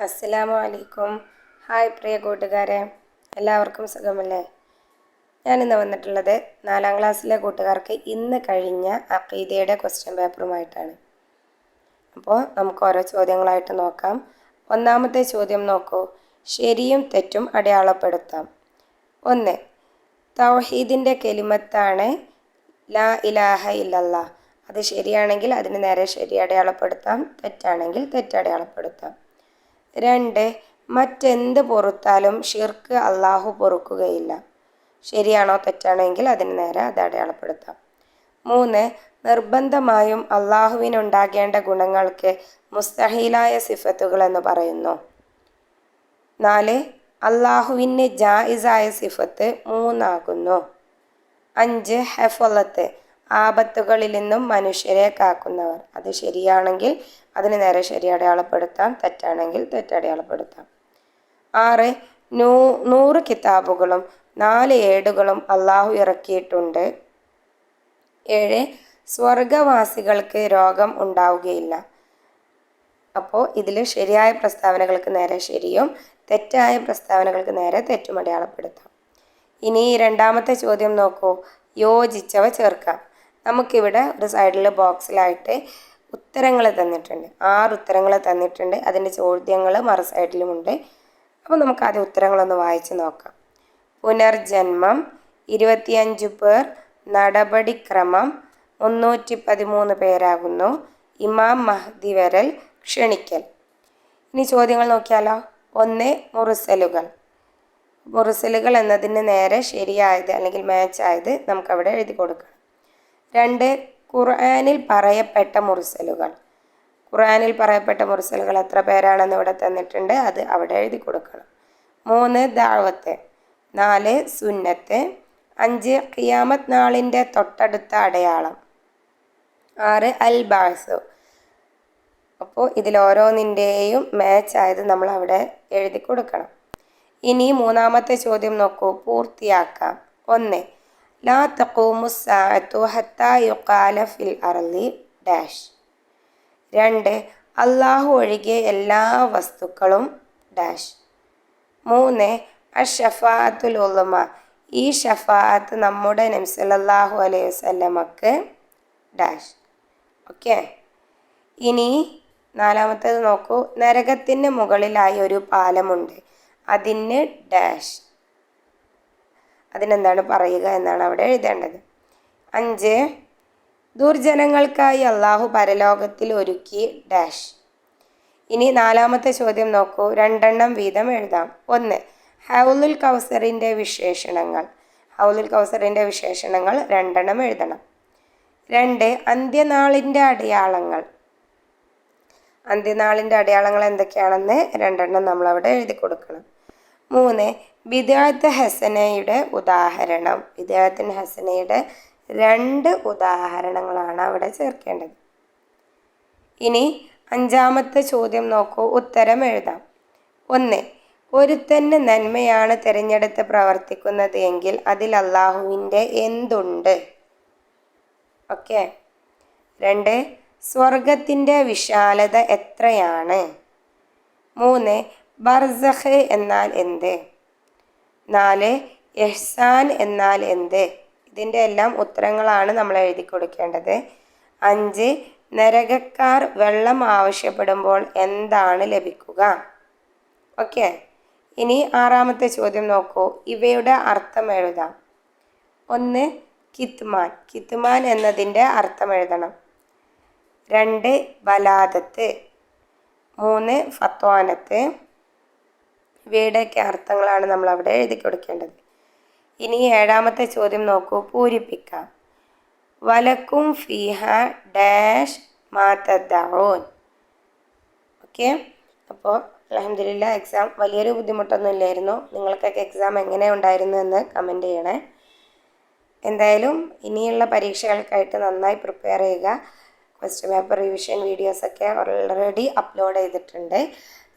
അസ്സലാമു അലൈക്കും ഹായ് പ്രിയ കൂട്ടുകാരെ. എല്ലാവർക്കും സുഖമല്ലേ? ഞാനിന്ന് വന്നിട്ടുള്ളത് നാലാം ക്ലാസ്സിലെ കൂട്ടുകാർക്ക് ഇന്ന് കഴിഞ്ഞ അഖീദയുടെ ക്വസ്റ്റ്യൻ പേപ്പറുമായിട്ടാണ് അപ്പോൾ നമുക്ക് ഓരോ ചോദ്യങ്ങളായിട്ട് നോക്കാം. ഒന്നാമത്തെ ചോദ്യം നോക്കൂ. ശരിയും തെറ്റും അടയാളപ്പെടുത്താം. ഒന്ന് തൗഹീദിന്റെ കെലിമത്താണ് ലാ ഇലാഹ ഇല്ലല്ലാ. അത് ശരിയാണെങ്കിൽ അതിന് നേരെ ശരി അടയാളപ്പെടുത്താം. തെറ്റാണെങ്കിൽ തെറ്റടയാളപ്പെടുത്താം രണ്ട് മറ്റെന്ത് പൊറുത്താലും ഷിർക്ക് അള്ളാഹു പൊറുക്കുകയില്ല. ശരിയാണോ തെറ്റാണെങ്കിൽ അതിന് നേരെ അത് അടയാളപ്പെടുത്താം. മൂന്ന് നിർബന്ധമായും അള്ളാഹുവിനുണ്ടാകേണ്ട ഗുണങ്ങൾക്ക് മുസ്തഹീലായ സിഫത്തുകൾ എന്ന് പറയുന്നു. നാല് അള്ളാഹുവിന് ജായിസായ സിഫത്ത് മൂന്നാകുന്നു. അഞ്ച് ഹെഫലത്ത് ആപത്തുകളിൽ നിന്നും മനുഷ്യരെ കാക്കുന്നവർ. അത് ശരിയാണെങ്കിൽ അതിന് നേരെ ശരി അടയാളപ്പെടുത്താം തെറ്റാണെങ്കിൽ തെറ്റടയാളപ്പെടുത്താം ആറ് നൂ നൂറ് കിതാബുകളും നാല് ഏടുകളും അള്ളാഹു ഇറക്കിയിട്ടുണ്ട്. ഏഴ് സ്വർഗവാസികൾക്ക് രോഗം ഉണ്ടാവുകയില്ല. അപ്പോൾ ഇതിൽ ശരിയായ പ്രസ്താവനകൾക്ക് നേരെ ശരിയും തെറ്റായ പ്രസ്താവനകൾക്ക് നേരെ തെറ്റും അടയാളപ്പെടുത്താം. ഇനി രണ്ടാമത്തെ ചോദ്യം നോക്കൂ. യോജിച്ചവ ചേർക്കാം. നമുക്കിവിടെ ഒരു സൈഡിൽ ബോക്സിലായിട്ട് ഉത്തരങ്ങൾ തന്നിട്ടുണ്ട്. ആറ് ഉത്തരങ്ങൾ തന്നിട്ടുണ്ട്. അതിന്റെ ചോദ്യങ്ങൾ മറു സൈഡിലുമുണ്ട് അപ്പോൾ നമുക്ക് ആദ്യം ഉത്തരങ്ങളൊന്ന് വായിച്ച് നോക്കാം. പുനർജന്മം ഇരുപത്തിയഞ്ച് പേർ നടപടിക്രമം മുന്നൂറ്റി പതിമൂന്ന് പേരാകുന്നു. ഇമാം മഹ്ദി വരൽ ക്ഷണിക്കൽ. ഇനി ചോദ്യങ്ങൾ നോക്കിയാലോ? ഒന്ന് മുറിസലുകൾ. മുറിസലുകൾ എന്നതിന് നേരെ ശരിയായത് അല്ലെങ്കിൽ മാച്ച് ആയത് നമുക്കവിടെ എഴുതി കൊടുക്കണം. രണ്ട് ഖുർആാനിൽ പറയപ്പെട്ട മുറിസലുകൾ ഖുർആാനിൽ പറയപ്പെട്ട മുറിസലുകൾ എത്ര പേരാണെന്ന് ഇവിടെ തന്നിട്ടുണ്ട്? അത് അവിടെ എഴുതി കൊടുക്കണം. മൂന്ന് ദാവത്ത്. നാല് സുന്നത്ത്. അഞ്ച് ഖിയാമത്ത് നാളിന്റെ തൊട്ടടുത്ത അടയാളം. ആറ് അൽ ബാസു അപ്പോൾ ഇതിൽ ഓരോന്നിന്റെയും മാച്ച് ആയത് നമ്മൾ അവിടെ എഴുതി കൊടുക്കണം. ഇനി മൂന്നാമത്തെ ചോദ്യം നോക്കൂ. പൂർത്തിയാക്കാം. ഒന്ന് ഡാഷ്. രണ്ട് അള്ളാഹു ഒഴികെ എല്ലാ വസ്തുക്കളും ഡാഷ്. മൂന്ന് അഷഫാത്തുൽ ഉലമ ഈ ഷഫാത്ത് നമ്മുടെ നംസലല്ലാഹു അലൈഹി വസല്ലമക്ക് ഡാഷ്. ഓക്കെ? ഇനി നാലാമത്തേത് നോക്കൂ. നരകത്തിന്റെ മുകളിലായി ഒരു പാലമുണ്ട്. അതിന് ഡാഷ്. അതിനെന്താണ് പറയുക എന്നാണ് അവിടെ എഴുതേണ്ടത്. അഞ്ച് ദുർജനങ്ങൾക്കായി അള്ളാഹു പരലോകത്തിൽ ഒരുക്കി ഡാഷ്. ഇനി നാലാമത്തെ ചോദ്യം നോക്കൂ. രണ്ടെണ്ണം വീതം എഴുതാം. ഒന്ന് ഹൗലുൽ കൗസറിന്റെ വിശേഷണങ്ങൾ. ഹൗലുൽ കൗസറിന്റെ വിശേഷണങ്ങൾ രണ്ടെണ്ണം എഴുതണം. രണ്ട് അന്ത്യനാളിന്റെ അടയാളങ്ങൾ. അന്ത്യനാളിന്റെ അടയാളങ്ങൾ എന്തൊക്കെയാണെന്ന് രണ്ടെണ്ണം നമ്മളവിടെ എഴുതി കൊടുക്കണം. മൂന്ന് ബിദാത്ത് ഹസനയുടെ ഉദാഹരണം. ബിദാത്തിൻ ഹസനയുടെ രണ്ട് ഉദാഹരണങ്ങളാണ് അവിടെ ചേർക്കേണ്ടത്. ഇനി അഞ്ചാമത്തെ ചോദ്യം നോക്കൂ. ഉത്തരം എഴുതാം. ഒന്ന് ഒരുത്തന് നന്മയാണ് തിരഞ്ഞെടുത്ത് പ്രവർത്തിക്കുന്നത് എങ്കിൽ അതിൽ അള്ളാഹുവിന്റെ എന്തുണ്ട്? ഓക്കെ. രണ്ട് സ്വർഗത്തിന്റെ വിശാലത എത്രയാണ്? മൂന്ന് ബർസഹ് എന്നാൽ എന്ത്? നാല് എഹ്സാൻ എന്നാൽ എന്ത്? ഇതിന്റെ എല്ലാം ഉത്തരങ്ങളാണ് നമ്മൾ എഴുതി കൊടുക്കേണ്ടത്. അഞ്ച് നരകക്കാർ വെള്ളം ആവശ്യപ്പെടുമ്പോൾ എന്താണ് ലഭിക്കുക? ഓക്കെ. ഇനി ആറാമത്തെ ചോദ്യം നോക്കൂ. ഇവയുടെ അർത്ഥം എഴുതാം. ഒന്ന് കിത്മാൻ. കിത്മാൻ എന്നതിന്റെ അർത്ഥം എഴുതണം. രണ്ട് ബലാദത്ത്. മൂന്ന് ഫത്വാനത്ത്. ഇവയുടെയൊക്കെ അർത്ഥങ്ങളാണ് നമ്മൾ അവിടെ എഴുതി കൊടുക്കേണ്ടത്. ഇനി ഏഴാമത്തെ ചോദ്യം നോക്കൂ. പൂരിപ്പിക്കാം. വലക്കും ഫിഹ ഡാഷ് മാതദ്ദാവോൻ ഓക്കെ? അപ്പോൾ അലഹമില്ല എക്സാം വലിയൊരു ബുദ്ധിമുട്ടൊന്നും ഇല്ലായിരുന്നു നിങ്ങൾക്കൊക്കെ എക്സാം എങ്ങനെ ഉണ്ടായിരുന്നു എന്ന് കമന്റ് ചെയ്യണേ. എന്തായാലും ഇനിയുള്ള പരീക്ഷകൾക്കായിട്ട് നന്നായി പ്രിപ്പയർ ചെയ്യുക. ക്വസ്റ്റ്യൻ പേപ്പർ റിവിഷൻ വീഡിയോസൊക്കെ ഓൾറെഡി അപ്ലോഡ് ചെയ്തിട്ടുണ്ട്.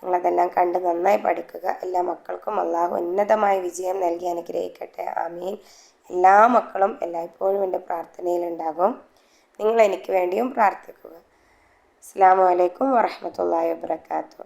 നിങ്ങളതെല്ലാം കണ്ട് നന്നായി പഠിക്കുക. എല്ലാ മക്കൾക്കും അള്ളാഹു ഉന്നതമായ വിജയം നൽകി അനുഗ്രഹിക്കട്ടെ. ആമീൻ. എല്ലാ മക്കളും എല്ലായ്പ്പോഴും എന്റെ പ്രാർത്ഥനയിലുണ്ടാകും. നിങ്ങൾ എനിക്ക് വേണ്ടിയും പ്രാർത്ഥിക്കുക. അസ്സാം വലൈക്കും വാഹമത്തല്ലാ വാബർക്കാത്തു